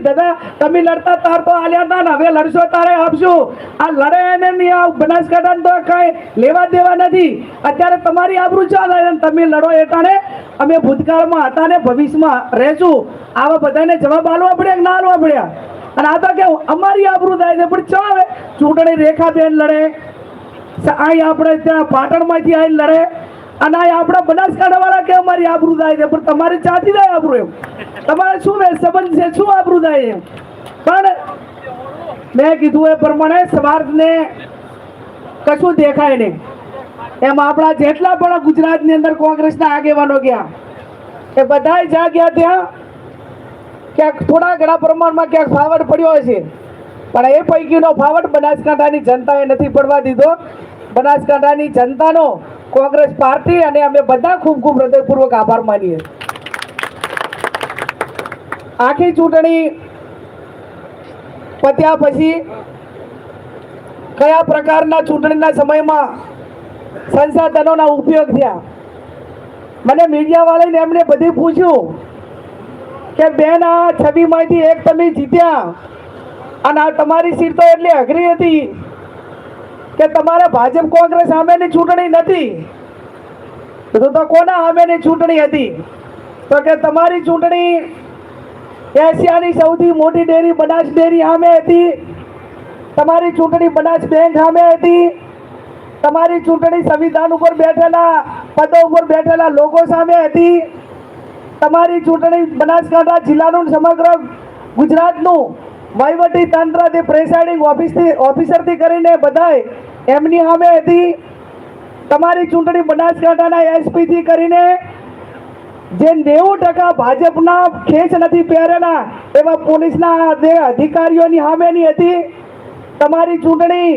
દાદા, તમે લડતા તાર તો આલ્યા હતા હવે લડશો તારે, આપશું. આ લડે એને નહીં આ બનાસકાંઠા તો કઈ લેવા દેવા નથી. અત્યારે તમારી આબરૂ ચાલે તમે લડો એટાણે અમે ભૂતકાળમાં હતા ને, ભવિષ્યમાં રહેશું. આવા બધાને જવાબ આલવા પડ્યા ના આલવા પડ્યા? અને આ તો કેવું, અમારી આબરૂ થાય છે, પણ ચો ચૂંટણી રેખા બેન લડે અહીં આપણે ત્યાં પાટણમાંથી આવીને લડે. અને આપણા બનાસકાંઠા વાળા કે અમારી આબરૂ થાય છે, પણ તમારી ચાતી થાય આબરૂ એમ. તમારે શું ને, સંબંધ છે, શું આબરૂ થાય એમ? પણ મેં કીધું એ પ્રમાણે સ્વાર્થને કશું દેખાય નહીં. એમ આપણા જેટલા પણ ગુજરાતની અંદર કોંગ્રેસના આગેવાનો ગયા, એ બધાય જ્યાં ગયા ત્યાં ક્યાંક થોડા ઘણા પ્રમાણમાં ક્યાંક ફાવટ પડ્યો હશે પણ એ પૈકીનો ફાવટ બનાસકાંઠાની જનતાએ નથી પડવા દીધો. બનાસકાંઠાની જનતાનો કોંગ્રેસ પાર્ટી અને અમે બધા ખૂબ ખૂબ હૃદયપૂર્વક આભાર માનીએ. આખી ચૂંટણી પત્યા પછી કયા પ્રકારના ચૂંટણીના સમયમાં સંસાધનોના ઉપયોગ થયા? મને મીડિયાવાળાને એમને બધી પૂછ્યું કે બેન, આ છબીમાંથી એક તમે જીત્યા અને આ તમારી સીટ તો એટલી અઘરી હતી. કે તમારે ભાજપ કોંગ્રેસ સામેની ચૂંટણી નથી. તો તો કોના સામેની ચૂંટણી હતી? તો કે તમારી ચૂંટણી એશિયાની સૌથી મોટી ડેરી બનાસ ડેરી સામે હતી. તમારી ચૂંટણી બનાસ બેંક સામે હતી. તમારી ચૂંટણી સંવિધાન ઉપર બેઠેલા, પદો ઉપર બેઠેલા લોકો સામે હતી. તમારી ચૂંટણી બનાસકાંઠા જિલ્લાનું સમગ્ર ગુજરાતનું. વહીવટી તંત્ર તે પ્રેસાઇડિંગ ઓફિસથી ઓફિસરથી કરીને બધાય એમની સામે હતી. તમારી ચૂંટણી બનાસકાંઠાના એસપીથી કરીને જે નેવું ટકા ભાજપના ખેંચ નથી પહેરેલા એવા પોલીસના અધિકારીઓની સામેની હતી. તમારી ચૂંટણી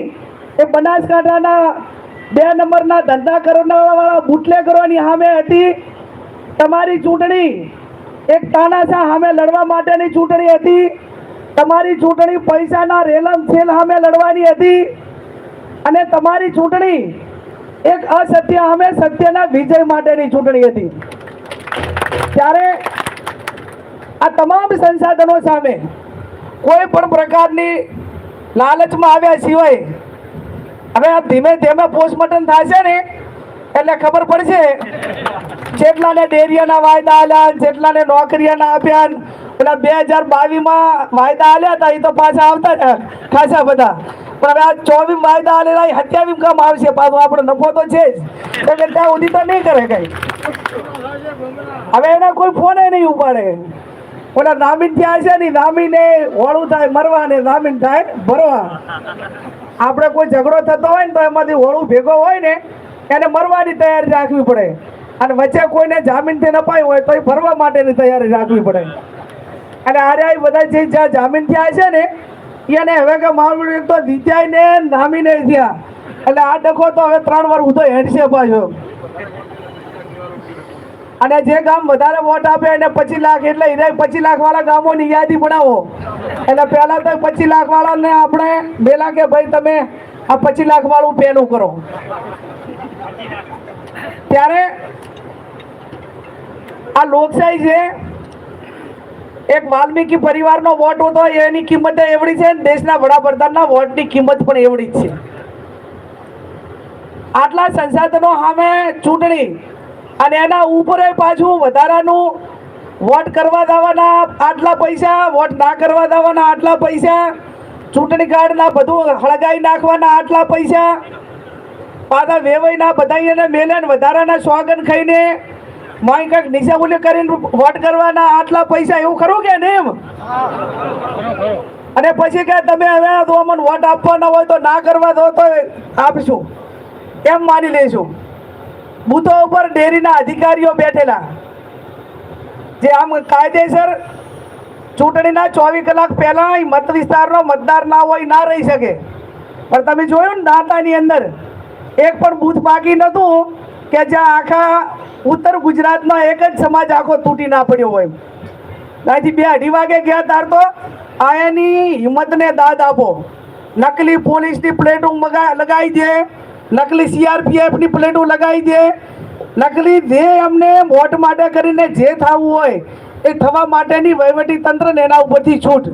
એ બનાસકાંઠાના બે નંબરના ધંધા કરવાવાળા બુટલેગરોની સામે હતી. તમારી ચૂંટણી એક તાનાશા સામે લડવા માટેની ચૂંટણી હતી. તમારી ચૂંટણી પૈસાના રેલમ છેલ સામે લડવાની હતી અને તમારી ચૂંટણી એક અસત્ય સામે સત્યના વિજય માટેની ચૂંટણી હતી. ત્યારે આ તમામ સંસાધનો સામે કોઈ પણ પ્રકારની લાલચમાં આવ્યા સિવાય હવે આ ધીમે ધીમે પોસ્ટમોર્ટમ થશે ને, એટલે ખબર પડશે જેટલાને ડેરિયાના વાયદા આલ્યા જેટલાને નોકરીઓના આપ્યા પેલા બે હજાર બાવીસમાં વાયદા આલ્યા હતા એ તો પાછા આવતા ખાસા બધા. પણ આ ચોવીસ વાયદા આલેલા સત્યાવીસ કામ આવશે પાછો, આપણો નફો તો છે જ. એટલે ત્યાં સુધી તો નહીં કરે કઈ. હવે એના કોઈ ફોન નહીં ઉપાડે. ઓલા નામીન ત્યાં છે ને નામીને હોળું થાય મરવા ને નામીન થાય, ભરવા. આપણે કોઈ ઝઘડો થતો હોય ને તો એમાંથી હોળું ભેગો હોય ને, એને મરવાની તૈયારી રાખવી પડે. અને વચ્ચે કોઈને જામીનથી નપાયું હોય તો એ ભરવા માટેની તૈયારી રાખવી પડે. અને આરે આ બધા જે જ્યાં જામીન થયા છે ને, એને હવે કે એક તો જીત્યાય ને નામીને થયા. એટલે આ ડખો તો હવે ત્રણ વાર ઉધો હેડશે પાછો. અને જે ગામ વધારે વોટ આપે એને પચીસ લાખ એટલે એને પચીસ લાખ વાળા ગામોની યાદી બનાવો. એટલે પહેલા તો પચીસ લાખ વાળાને આપણે બે કે ભાઈ તમે આ પચીસ લાખ વાળું પહેલું કરો. ત્યારે આ લોકશાહી છે એક વાલ્મીકી પરિવારનો વોટ હતો, એની કિંમત એવડી છે દેશના વડાપ્રધાનના વોટની કિંમત પણ એવડી છે. આટલા સંસાધનો સામે ચૂંટણી અને એના ઉપર પાછું વધારાનું વોટ કરવા દેવાના આટલા પૈસા, વોટ ના કરવા દેવાના આટલા પૈસા, ચૂંટણી કાર્ડના બધું હળગાઈ નાખવાના આટલા પૈસા પાછા વેવાઈના બધા એને મેલે વધારાના સ્વાગન ખાઈને માય કંઈક નીચે ઉલ્લે કરીને વોટ કરવાના આટલા પૈસા, એવું ખરું કે ને એમ? અને પછી કે તમે હવે તો અમને વોટ આપવાના હોય તો ના કરવા દો તો આપશું. એમ માની લઈશું. બૂથો ઉપર ડેરીના અધિકારીઓ બેઠેલા. જે આમ કાયદેસર ચૂંટણીના ચોવીસ કલાક પહેલાં મત વિસ્તારનો મતદાર ના હોય, ના રહી શકે. પણ તમે જોયું ને દાંતાની અંદર? એક પણ બૂથ બાકી નહોતું કે જ્યાં આખા ઉત્તર ગુજરાતનો એક જ સમાજ આખો તૂટી ના પડ્યો હોય. ત્યાંથી બે અઢી વાગે ગયા તાર તો આયાની હિંમતને દાદ આપો. નકલી પોલીસની પ્લેટો લગાવી દે, નકલી સીઆરપીએફની પ્લેટો લગાવી દે, નકલી જે અમને વોટ માટે કરીને જે થવું હોય એ થવા માટેની વહીવટી તંત્રને એના ઉપરથી છૂટ.